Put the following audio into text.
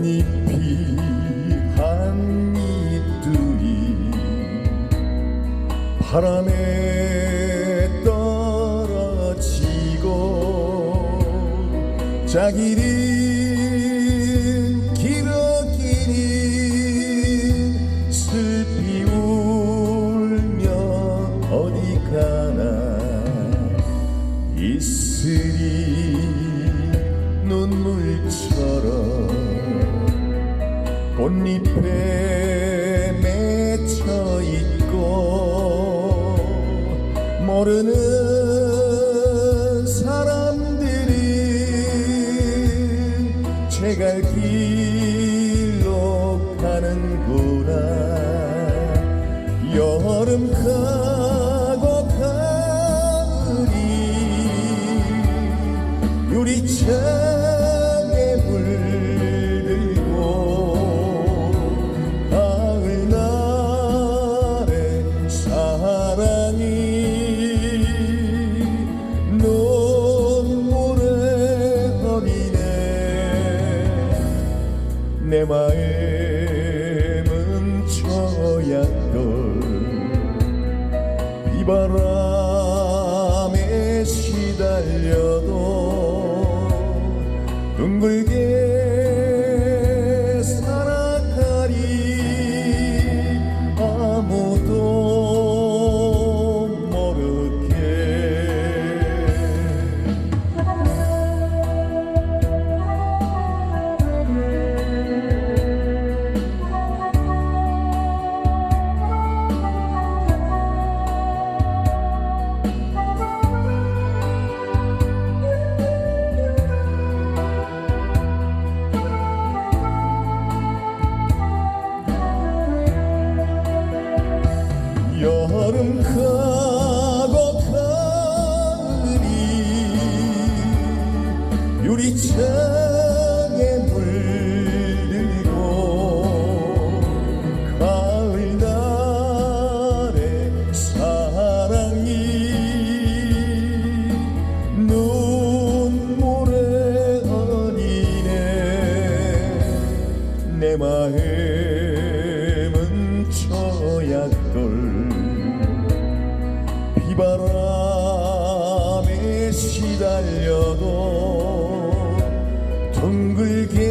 꽃잎이 한 잎들이 바람에 떨어지고 자기는 기러기는 슬피 울며 어디 가나 이슬이 눈물처럼 꽃잎에 맺혀 있고 모르는 사람들은 제갈 길로 가는구나. 여름 가고 가을이 유리창에 내 마음은 저약돌 비바람에 시달려도 둥글게 여름 가고 가을이 유리창에 물들고 가을 날의 사랑이 눈물에 어리네 내 마음은 저약돌 비바람에 시달려도 둥글게